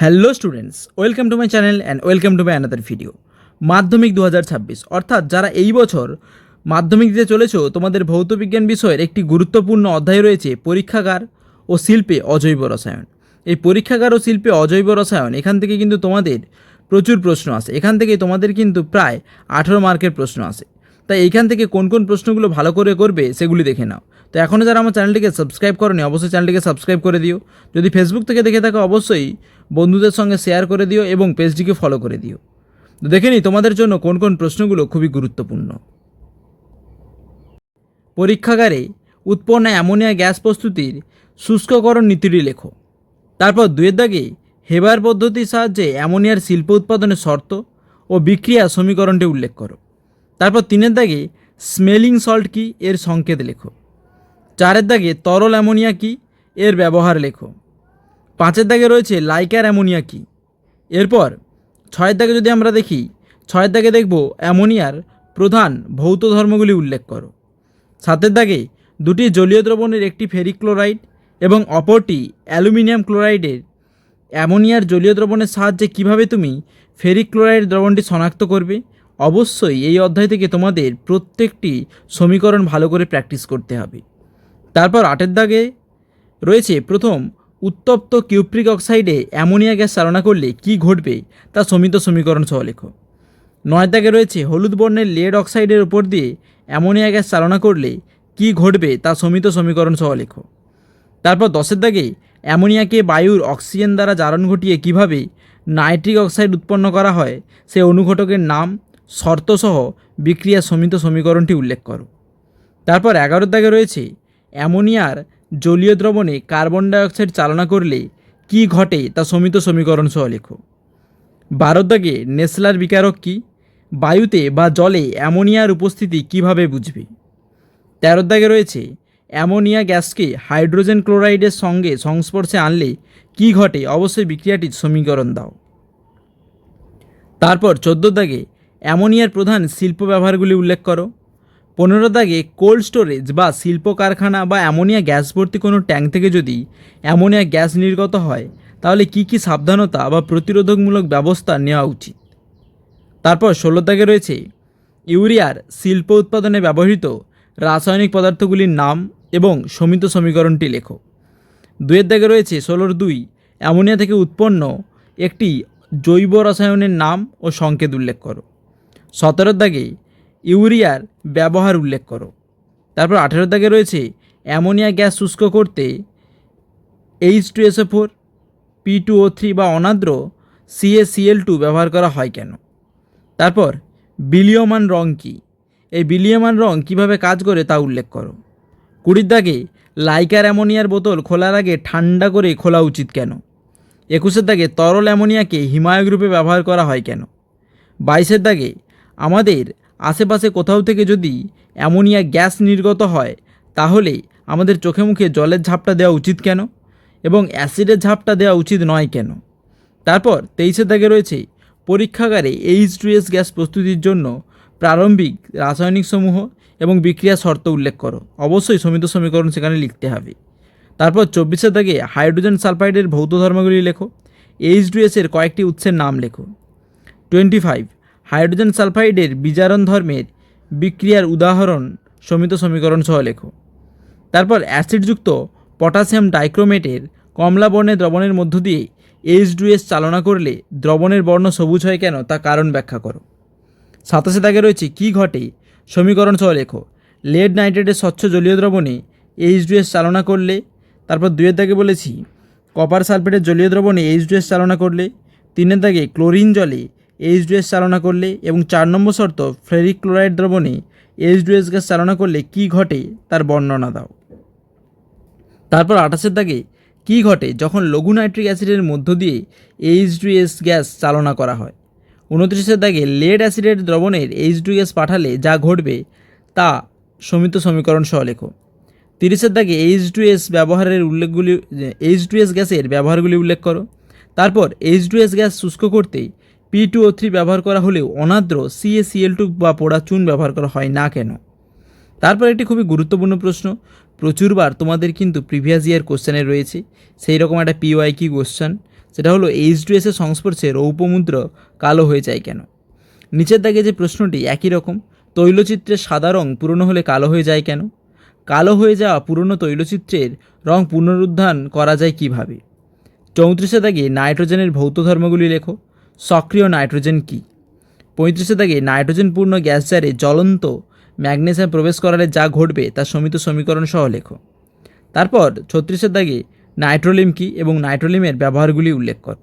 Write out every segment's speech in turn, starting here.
Hello students, welcome to my channel and welcome to my another video. Madhyamik দু হাজার ছাব্বিশ, অর্থাৎ যারা এই বছর মাধ্যমিক দিতে চলেছো, তোমাদের ভৌতবিজ্ঞান বিষয়ের একটি গুরুত্বপূর্ণ অধ্যায় রয়েছে পরীক্ষাগার ও শিল্পে অজৈব রসায়ন। এই পরীক্ষাগার ও শিল্পে অজৈব রসায়ন, এখান থেকে কিন্তু তোমাদের প্রচুর প্রশ্ন আসে। এখান থেকে তোমাদের কিন্তু প্রায় আঠেরো মার্কের প্রশ্ন আসে। তাই এইখান থেকে কোন কোন প্রশ্নগুলো ভালো করে করবে সেগুলি দেখে নাও। তো এখনও যারা আমার চ্যানেলটিকে সাবস্ক্রাইব করনি, অবশ্যই চ্যানেলটিকে সাবস্ক্রাইব করে দিও। যদি ফেসবুক থেকে দেখে থাকো, অবশ্যই বন্ধুদের সঙ্গে শেয়ার করে দিও এবং পেজটিকে ফলো করে দিও। তো দেখে নিই তোমাদের জন্য কোন কোন প্রশ্নগুলো খুবই গুরুত্বপূর্ণ। পরীক্ষাগারে উৎপন্ন অ্যামোনিয়া গ্যাস প্রস্তুতির শুষ্ককরণ নীতিটি লেখো। তারপর দুয়ের দাগে হেবার পদ্ধতির সাহায্যে অ্যামোনিয়ার শিল্প উৎপাদনের শর্ত ও বিক্রিয়া সমীকরণটি উল্লেখ করো। তারপর তিনের দাগে, স্মেলিং সল্ট কি? এর সংকেত লেখো। চারের দাগে, তরল অ্যামোনিয়া কি? এর ব্যবহার লেখো। পাঁচের দাগে রয়েছে, লাইকার অ্যামোনিয়া কি? এরপর, ছয়ের দাগে যদি আমরা দেখি, ছয়ের দাগে দেখব, অ্যামোনিয়ার প্রধান ভৌত ধর্মগুলি উল্লেখ করো। সাতের দাগে, দুটি জলীয় দ্রবণের একটি ফেরিক ক্লোরাইড এবং অপরটি অ্যালুমিনিয়াম ক্লোরাইডের। অ্যামোনিয়ার জলীয় দ্রবণের সাহায্যে কীভাবে তুমি ফেরিক ক্লোরাইড দ্রবণটি শনাক্ত করবে? অবশ্যই এই অধ্যায় থেকে তোমাদের প্রত্যেকটি সমীকরণ ভালো করে প্র্যাকটিস করতে হবে। তারপর আটের দাগে রয়েছে, প্রথম, উত্তপ্ত কিউপ্রিক অক্সাইডে অ্যামোনিয়া গ্যাস চালনা করলে কি ঘটবে তা সমিত সমীকরণ সহ লেখো। নয়ের দাগে রয়েছে, হলুদ বর্ণের লেড অক্সাইডের উপর দিয়ে অ্যামোনিয়া গ্যাস চালনা করলে কি ঘটবে তা সমিত সমীকরণ সহ লেখো। তারপর দশের দাগে, অ্যামোনিয়াকে বায়ুর অক্সিজেন দ্বারা জারণ ঘটিয়ে কীভাবে নাইট্রিক অক্সাইড উৎপন্ন করা হয় সে অনুঘটকের নাম শর্তসহ বিক্রিয়া সমিত সমীকরণটি উল্লেখ করো। তারপর এগারো দাগে রয়েছে, অ্যামোনিয়ার জলীয় দ্রবণে কার্বন ডাইঅক্সাইড চালনা করলে কি ঘটে তা সমিত সমীকরণ সহ লেখো। বারোর দাগে নেসলার বিকারক কি? বায়ুতে বা জলে অ্যামোনিয়ার উপস্থিতি কীভাবে বুঝবে? তেরো দাগে রয়েছে, অ্যামোনিয়া গ্যাসকে হাইড্রোজেন ক্লোরাইডের সঙ্গে সংস্পর্শে আনলে কি ঘটে? অবশ্যই বিক্রিয়াটির সমীকরণ দাও। তারপর চোদ্দোর দাগে অ্যামোনিয়ার প্রধান শিল্প ব্যবহারগুলি উল্লেখ করো। পনেরো দাগে কোল্ড স্টোরেজ বা শিল্প কারখানা বা অ্যামোনিয়া গ্যাস ভর্তি কোনো ট্যাঙ্ক থেকে যদি অ্যামোনিয়া গ্যাস নির্গত হয়, তাহলে কি কি সাবধানতা বা প্রতিরোধকমূলক ব্যবস্থা নেওয়া উচিত? তারপর ষোলো দাগে রয়েছে ইউরিয়ার শিল্প উৎপাদনে ব্যবহৃত রাসায়নিক পদার্থগুলির নাম এবং সমিত সমীকরণটি লেখো। দুয়ের দাগে রয়েছে ষোলোর দুই অ্যামোনিয়া থেকে উৎপন্ন একটি জৈব রসায়নের নাম ও সংকেত উল্লেখ করো। সতেরোর দাগে ইউরিয়ার ব্যবহার উল্লেখ করো। তারপর আঠেরোর দাগে রয়েছে অ্যামোনিয়া গ্যাস শুষ্ক করতে H two SO four P two O three বা অনাদ্র সিএসিএল টু ব্যবহার করা হয় কেন? তারপর বিলিয়মান রং কী? এই বিলিয়মান রং কীভাবে কাজ করে তা উল্লেখ করো। কুড়ির দাগে লাইকার অ্যামোনিয়ার বোতল খোলার আগে ঠান্ডা করে খোলা উচিত কেন? একুশের দাগে তরল অ্যামোনিয়াকে হিমায়ক রূপে ব্যবহার করা হয় কেন? বাইশের দাগে আমাদের আশেপাশে কোথাও থেকে যদি অ্যামোনিয়া গ্যাস নির্গত হয়, তাহলে আমাদের চোখে মুখে জলের ঝাপটা দেওয়া উচিত কেন? এবং অ্যাসিডের ঝাপটা দেওয়া উচিত নয় কেন? তারপর তেইশে দাগে রয়েছে পরীক্ষাগারে এইচ টু এস গ্যাস প্রস্তুতির জন্য প্রারম্ভিক রাসায়নিক সমূহ এবং বিক্রিয়া শর্ত উল্লেখ করো। অবশ্যই সমিত সমীকরণ সেখানে লিখতে হবে। তারপর চব্বিশে দাগে হাইড্রোজেন সালফাইডের ভৌত ধর্মগুলি লেখো। এইচ টু এসের কয়েকটি উৎসের নাম লেখো। টোয়েন্টি ফাইভ হাইড্রোজেন সালফাইডের বিজারণ ধর্মের বিক্রিয়ার উদাহরণ সমিত সমীকরণ সহ লেখো। তারপর অ্যাসিডযুক্ত পটাশিয়াম ডাইক্রোমেটের কমলা বর্ণের দ্রবণের মধ্য দিয়ে এইচ টু এস চালনা করলে দ্রবণের বর্ণ সবুজ হয় কেন তা কারণ ব্যাখ্যা করো। সাতাশে দাগে রয়েছে কি ঘটে সমীকরণ সহ লেখো। লেড নাইট্রেটের স্বচ্ছ জলীয় দ্রবণে এইচ ডু এস চালনা করলে, তারপর দুয়ের দাগে বলেছি, কপার সালফেটের জলীয় দ্রবণে এইচ ডু এস চালনা করলে, তিনের দাগে ক্লোরিন জলে এইচ ডু এস চালনা করলে এবং চার নম্বর শর্ত ফেরিক ক্লোরাইড দ্রবণে এইচ ডু এস গ্যাস চালনা করলে কি ঘটে তার বর্ণনা দাও। তারপর আঠাশের দাগে, কি ঘটে যখন লঘু নাইট্রিক অ্যাসিডের মধ্য দিয়ে এইচ ডু এস গ্যাস চালনা করা হয়? উনত্রিশের দাগে, লেড অ্যাসিডের দ্রবণের এইচ ডু গ্যাস পাঠালে যা ঘটবে তা সমিত সমীকরণ সহ লেখো। তিরিশের দাগে এইচ টু এস ব্যবহারের উল্লেখগুলি এইচ টু এস গ্যাসের ব্যবহারগুলি উল্লেখ করো। তারপর এইচ টু এস গ্যাস শুষ্ক করতে পি টু ও থ্রি ব্যবহার করা হলেও অনাদ্র সিএসিএল টু বা পোড়া চুন ব্যবহার করা হয় না কেন? তারপর একটি খুবই গুরুত্বপূর্ণ প্রশ্ন। প্রচুরবার তোমাদের কিন্তু প্রিভিয়াস ইয়ার কোশ্চেনে রয়েছে। সেই রকম একটা পিওয়াই কি কোশ্চেন সেটা হলো এইচ টু এসের সংস্পর্শে রৌপমুদ্র কালো হয়ে যায় কেন? নিচের দাগে যে প্রশ্নটি একই রকম, তৈলচিত্রের সাদা রং পুরনো হলে কালো হয়ে যায় কেন? কালো হয়ে যাওয়া পুরনো তৈলচিত্রের রং পুনরুদ্ধার করা যায় কীভাবে? চৌত্রিশে দাগে নাইট্রোজেনের ভৌত ধর্মগুলি লেখো। সক্রিয় নাইট্রোজেন কী? পঁয়ত্রিশে দাগে নাইট্রোজেনপূর্ণ গ্যাস জারে জ্বলন্ত ম্যাগনেসিয়াম প্রবেশ করালে যা ঘটবে তা সমিত সমীকরণ সহ লেখো। তারপর ছত্রিশের দাগে নাইট্রোলিম কী এবং নাইট্রোলিমের ব্যবহারগুলি উল্লেখ কর।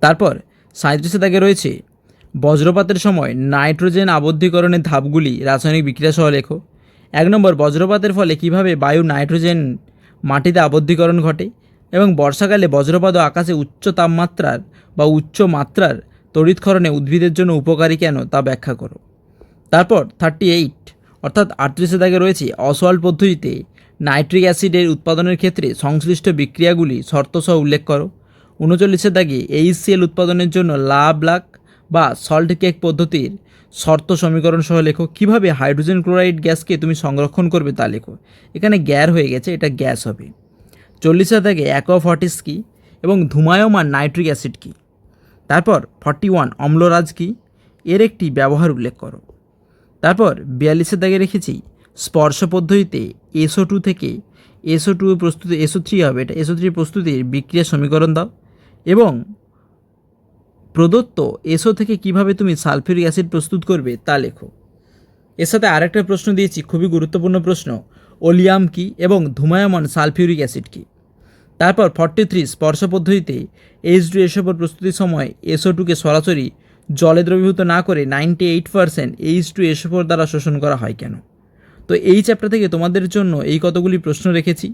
তারপর সাঁত্রিশে দাগে রয়েছে বজ্রপাতের সময় নাইট্রোজেন আবদ্ধীকরণের ধাপগুলি রাসায়নিক বিক্রিয়া সহ লেখো। এক নম্বর বজ্রপাতের ফলে কীভাবে বায়ু নাইট্রোজেন মাটিতে আবদ্ধীকরণ ঘটে? এবং বর্ষাকালে বজ্রপাত ও আকাশে উচ্চ তাপমাত্রার বা উচ্চ মাত্রার তড়িৎক্ষরণে উদ্ভিদের জন্য উপকারী কেন তা ব্যাখ্যা করো। তারপর থার্টি এইট অর্থাৎ আটত্রিশে দাগে রয়েছে অসওয়াল পদ্ধতিতে নাইট্রিক অ্যাসিডের উৎপাদনের ক্ষেত্রে সংশ্লিষ্ট বিক্রিয়াগুলি শর্তসহ উল্লেখ করো। উনচল্লিশের দাগে এইচসিএল উৎপাদনের জন্য লা ব্লাক বা সল্ট কেক পদ্ধতির শর্ত সমীকরণ সহ লেখো। কীভাবে হাইড্রোজেন ক্লোরাইড গ্যাসকে তুমি সংরক্ষণ করবে তা লেখো। এখানে গ্যার হয়ে গেছে, এটা গ্যাস হবে। চল্লিশের দাগে অ্যাকোয়াফর্টিস কী এবং ধুমায়মান নাইট্রিক অ্যাসিড কী? তারপর ফর্টি ওয়ান অম্লরাজ কী? এর একটি ব্যবহার উল্লেখ করো। তারপর বিয়াল্লিশের দাগে রেখেছি স্পর্শ পদ্ধতিতে এসও টু থেকে এসও টু প্রস্তুতি, এসও থ্রি হবে এটা, এসও থ্রি প্রস্তুতির বিক্রিয়া সমীকরণ দাও। এবং প্রদত্ত এসও থেকে কীভাবে তুমি সালফিউরিক অ্যাসিড প্রস্তুত করবে তা লেখো। এর সাথে আরেকটা প্রশ্ন দিয়েছি, খুবই গুরুত্বপূর্ণ প্রশ্ন, ওলিয়াম কি এবং ধুমায়মান সালফিউরিক অ্যাসিড কি? তারপর ফর্টি থ্রি স্পর্শ পদ্ধতিতে এইচ টু এসবের প্রস্তুতির সময় এসও টুকে সরাসরি জলে দ্রবীভূত না করে ninety eight percent H two SO four দ্বারা শোষণ করা হয় কেন? তো এই চ্যাপ্টার থেকে তোমাদের জন্য এই কতগুলি প্রশ্ন রেখেছি।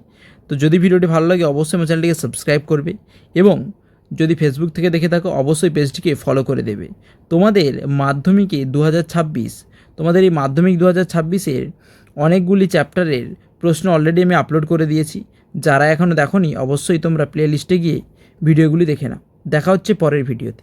তো যদি ভিডিওটি ভালো লাগে অবশ্যই আমার চ্যানেলটিকে সাবস্ক্রাইব করবে এবং যদি ফেসবুক থেকে দেখে থাকো অবশ্যই পেজটিকে ফলো করে দেবে। তোমাদের মাধ্যমিকে দু হাজার ছাব্বিশ, তোমাদের এই মাধ্যমিক দু হাজার ছাব্বিশের অনেকগুলি চ্যাপ্টারের প্রশ্ন অলরেডি আমি আপলোড করে দিয়েছি। যারা এখনও দেখোনি, অবশ্যই তোমরা প্লে লিস্টে গিয়ে ভিডিওগুলি দেখে নাও। দেখা হচ্ছে পরের ভিডিওতে।